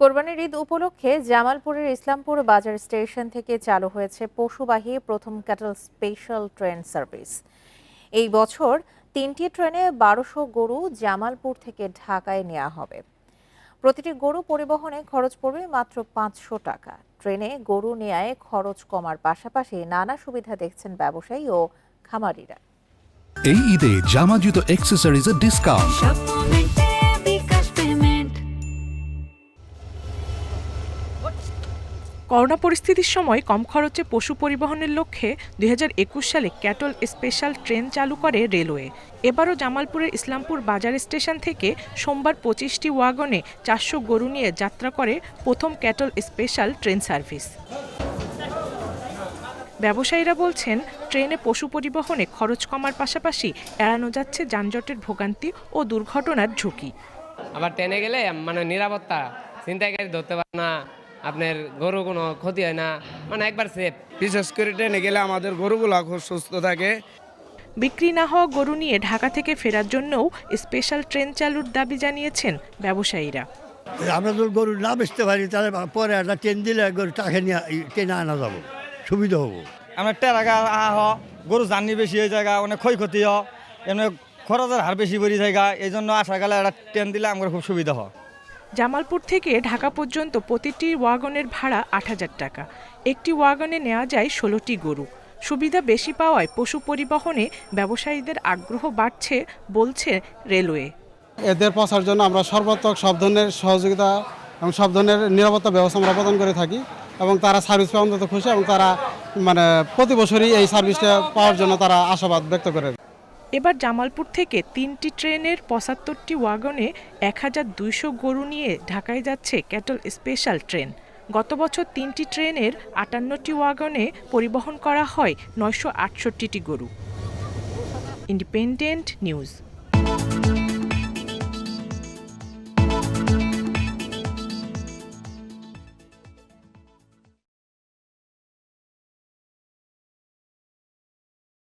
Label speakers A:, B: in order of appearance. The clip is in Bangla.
A: কোরবানির ঈদ উপলক্ষে জামালপুরের ইসলামপুর বাজার স্টেশন থেকে চালু হয়েছে পশুবাহী প্রথম ক্যাটল স্পেশাল ট্রেন সার্ভিস। এই বছর তিনটি ট্রেনে বারোশো গরু জামালপুর থেকে ঢাকায় নেওয়া হবে। প্রতিটি গরু পরিবহনে খরচ পড়বে মাত্র পাঁচশো টাকা। ট্রেনে গরু নেয়ায় খরচ কমার পাশাপাশি নানা সুবিধা দেখছেন ব্যবসায়ী ও খামারিরা।
B: এই ঈদে জামা জুতো অ্যাক্সেসরিজের ডিসকাউন্ট
C: করোনা পরিস্থিতির সময় কম খরচে পশু পরিবহনের লক্ষ্যে দুই হাজার একুশ সালে ক্যাটল স্পেশাল ট্রেন চালু করে রেলওয়ে। এবারও জামালপুরের ইসলামপুর বাজার স্টেশন থেকে সোমবার পঁচিশটি ওয়াগনে চারশো গরু নিয়ে যাত্রা করে প্রথম ক্যাটল স্পেশাল ট্রেন সার্ভিস। ব্যবসায়ীরা বলছেন, ট্রেনে পশু পরিবহনে খরচ কমার পাশাপাশি এড়ানো যাচ্ছে যানজটের ভোগান্তি ও দুর্ঘটনার ঝুঁকি।
D: আবার ট্রেনে গেলে মানে নিরাপত্তা, ছিনতাইকারী ধরতে পারে না। আপনার গরু কোনো ক্ষতি হয় না? মানে একবার সেফ
E: বিশেষ করে ট্রেনে গেলে আমাদের গরুগুলা খুব সুস্থ থাকে।
C: বিক্রি না হওয়া গরু নিয়ে ঢাকা থেকে ফেরার জন্যও স্পেশাল ট্রেন চালুর দাবি জানিয়েছেন ব্যবসায়ীরা।
F: আমরা যদি গরু না বেচতে পারি তাহলে পরে একটা ট্রেন দিলে গরু টাকা নিয়ে ট্রেনে আনা যাব। সুবিধা হব।
G: আমরা টেরাগা আহা হ গরু জার্নি বেশি হয়ে জায়গা অনেক ক্ষয়ক্ষতি হ এমনি খরচের হার বেশি বেরিয়ে জায়গা এই জন্য আসা গেলে একটা ট্রেন দিলে আমার খুব সুবিধা হয়।
C: জামালপুর থেকে ঢাকা পর্যন্ত প্রতিটি ওয়াগনের ভাড়া আট হাজার টাকা। একটি ওয়াগনে নেওয়া যায় ষোলোটি গরু। সুবিধা বেশি পাওয়ায় পশু পরিবহনে ব্যবসায়ীদের আগ্রহ বাড়ছে, বলছে রেলওয়ে।
H: এদের পৌঁছার জন্য আমরা সর্বাত্মক সব ধরনের সহযোগিতা এবং সব ধরনের নিরাপত্তা ব্যবস্থা আমরা প্রদান করে থাকি এবং তারা সার্ভিস পাওয়া অন্তত খুশি এবং তারা মানে প্রতি বছরই এই সার্ভিসটা পাওয়ার জন্য তারা আশাবাদ ব্যক্ত করে
C: এবার জামালপুর থেকে তিনটি ট্রেনের পঁচাত্তরটি ওয়াগনে এক হাজার দুইশো গরু নিয়ে ঢাকায় যাচ্ছে ক্যাটল স্পেশাল ট্রেন। গত বছর তিনটি ট্রেনের আটান্নটি ওয়াগনে পরিবহন করা হয় নয়শো আটষট্টিটি গরু। Independent news.